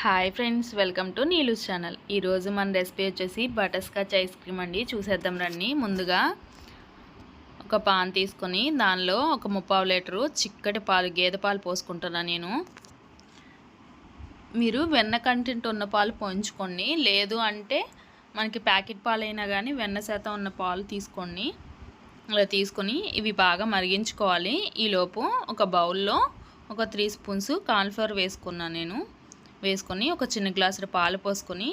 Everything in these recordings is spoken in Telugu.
Hi friends welcome to Neelu's channel. ఈరోజు మన రెసిపీ వచ్చేసి బటర్ స్కాచ్ ఐస్ క్రీమ్ అండి. చూసేద్దాం రండి. ముందుగా ఒక పాన్ తీసుకొని దానిలో ఒక ముప్పావు లీటరు చిక్కటి పాలు గేదె పాలు పోసుకుంటున్నాను నేను. మీరు వెన్న కంటెంట్ ఉన్న పాలు పోయించుకోండి. లేదు అంటే మనకి ప్యాకెట్ పాలైనా కానీ వెన్న శాతం ఉన్న పాలు తీసుకోండి. అలా తీసుకొని ఇవి బాగా మరిగించుకోవాలి. ఈలోపు ఒక బౌల్లో ఒక త్రీ స్పూన్స్ కార్న్ఫ్లవర్ వేసుకున్నాను నేను. వేసుకొని ఒక చిన్న గ్లాసు పాలు పోసుకొని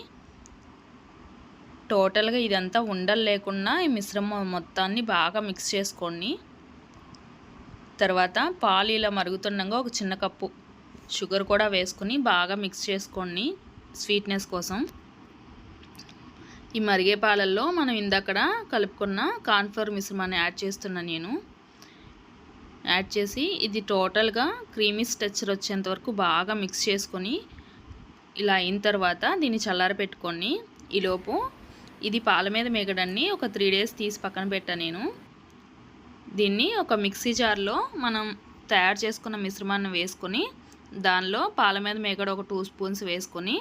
టోటల్గా ఇదంతా ఉండలు లేకుండా ఈ మిశ్రమం మొత్తాన్ని బాగా మిక్స్ చేసుకోండి తర్వాత పాలు ఇలా మరుగుతుండగా ఒక చిన్న కప్పు షుగర్ కూడా వేసుకొని బాగా మిక్స్ చేసుకోండి స్వీట్నెస్ కోసం. ఈ మరిగే పాలల్లో మనం ఇందాకడ కలుపుకున్న కార్న్ఫ్లవర్ మిశ్రమాన్ని యాడ్ చేస్తున్నా నేను. యాడ్ చేసి ఇది టోటల్గా క్రీమీ స్ట్రెచ్చర్ వచ్చేంత వరకు బాగా మిక్స్ చేసుకొని ఇలా అయిన తర్వాత దీన్ని చల్లార పెట్టుకొని ఈలోపు ఇది పాల మీద మేగడాన్ని ఒక త్రీ డేస్ తీసి పక్కన పెట్టా నేను. దీన్ని ఒక మిక్సీ జార్లో మనం తయారు చేసుకున్న మిశ్రమాన్ని వేసుకొని దానిలో పాల మీద మేగడ ఒక టూ స్పూన్స్ వేసుకొని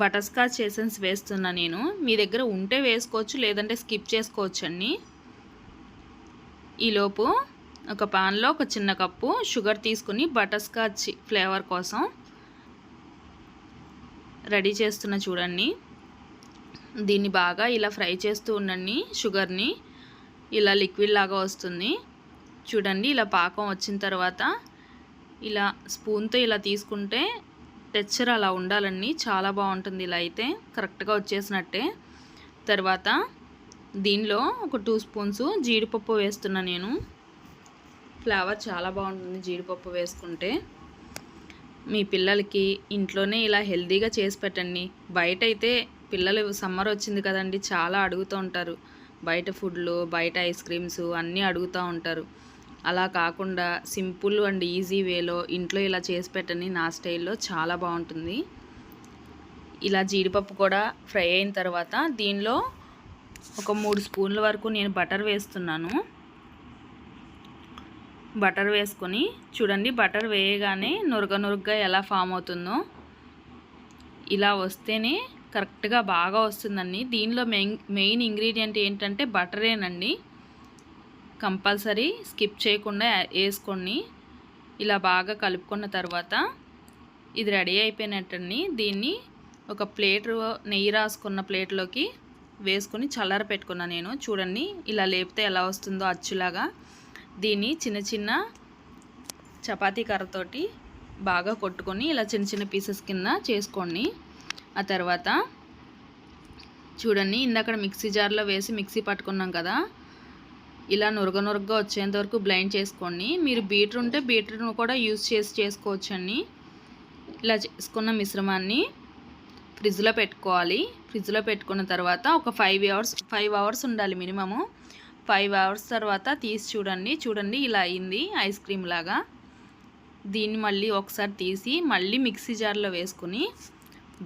బటర్ స్కాచ్ ఎసెన్స్ వేస్తున్నా నేను. మీ దగ్గర ఉంటే వేసుకోవచ్చు లేదంటే స్కిప్ చేసుకోవచ్చు అండి. ఈలోపు ఒక పాన్లో ఒక చిన్న కప్పు షుగర్ తీసుకుని బటర్ స్కాచ్ ఫ్లేవర్ కోసం రెడీ చేస్తున్న చూడండి. దీన్ని బాగా ఇలా ఫ్రై చేస్తూ ఉండండి షుగర్ని. ఇలా లిక్విడ్ లాగా వస్తుంది. చూడండి ఇలా పాకం వచ్చిన తర్వాత ఇలా స్పూన్తో ఇలా తీసుకుంటే టెక్చర్ అలా ఉండాలండి. చాలా బాగుంటుంది ఇలా అయితే. కరెక్ట్గా వచ్చేసినట్టే. తర్వాత దీనిలో ఒక టూ స్పూన్స్ జీడిపప్పు వేస్తున్నా నేను. ఫ్లేవర్ చాలా బాగుంటుంది జీడిపప్పు వేసుకుంటే. మీ పిల్లలకి ఇంట్లోనే ఇలా హెల్తీగా చేసి పెట్టండి. బయట అయితే పిల్లలు సమ్మర్ వచ్చింది కదండి చాలా అడుగుతూ ఉంటారు. బయట ఫుడ్లు బయట ఐస్ క్రీమ్స్ అన్నీ అడుగుతూ ఉంటారు. అలా కాకుండా సింపుల్ అండ్ ఈజీ వేలో ఇంట్లో ఇలా చేసి పెట్టండి. నా స్టైల్లో చాలా బాగుంటుంది. ఇలా జీడిపప్పు కూడా ఫ్రై అయిన తర్వాత దీనిలో ఒక మూడు స్పూన్ల వరకు నేను బటర్ వేస్తున్నాను. బటర్ వేసుకొని చూడండి బటర్ వేయగానే నురగ నురగగా ఎలా ఫామ్ అవుతుందో. ఇలా వస్తేనే కరెక్ట్గా బాగా వస్తుందండి. దీనిలో మెయిన్ మెయిన్ ఇంగ్రీడియంట్ ఏంటంటే బటరేనండి. కంపల్సరీ స్కిప్ చేయకుండా వేసుకోండి ఇలా బాగా కలుపుకున్న తర్వాత ఇది రెడీ అయిపోయినట్టండి. దీన్ని ఒక ప్లేట్ నెయ్యి రాసుకున్న ప్లేట్లోకి వేసుకొని చల్లార పెట్టుకున్నా నేను. చూడండి ఇలా లేపితే ఎలా వస్తుందో అచ్చులాగా. దీన్ని చిన్న చిన్న చపాతీ కర్రతోటి బాగా కొట్టుకొని ఇలా చిన్న చిన్న పీసెస్ కింద చేసుకోండి. ఆ తర్వాత చూడండి ఇందాక మిక్సీ జార్లో వేసి మిక్సీ పట్టుకున్నాం కదా. ఇలా నురగ నురగగా వచ్చేంత వరకు బ్లైండ్ చేసుకోండి. మీరు బీటర్ ఉంటే బీటర్ను కూడా యూజ్ చేసి చేసుకోవచ్చండి. ఇలా చేసుకున్న మిశ్రమాన్ని ఫ్రిడ్జ్లో పెట్టుకోవాలి. ఫ్రిడ్జ్లో పెట్టుకున్న తర్వాత ఒక ఫైవ్ అవర్స్ ఫైవ్ అవర్స్ ఉండాలి మినిమము. ఫైవ్ అవర్స్ తర్వాత తీసి చూడండి. చూడండి ఇలా అయింది ఐస్ క్రీమ్ లాగా. దీన్ని మళ్ళీ ఒకసారి తీసి మళ్ళీ మిక్సీ జార్లో వేసుకుని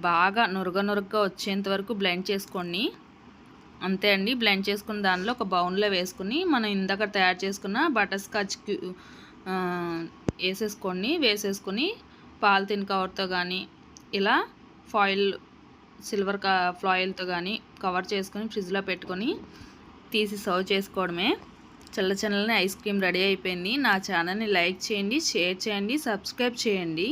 బాగా నురగ నురగగా వచ్చేంత వరకు బ్లెండ్ చేసుకోండి. అంతే అండి. బ్లెండ్ చేసుకున్న దానిలో ఒక బౌన్లో వేసుకుని మనం ఇందాక తయారు చేసుకున్న బటర్ స్కాచ్ వేసేసుకోండి. వేసేసుకొని పాలిథిన్ కవర్తో కానీ ఇలా ఫాయిల్ సిల్వర్ ఫాయిల్తో కానీ కవర్ చేసుకొని ఫ్రిడ్జ్లో పెట్టుకొని తీసి సర్వ్ చేసుకోవడమే. చల్ల చల్లని ఐస్ క్రీమ్ రెడీ అయిపోయింది. నా ఛానల్ని లైక్ చేయండి షేర్ చేయండి సబ్స్క్రైబ్ చేయండి.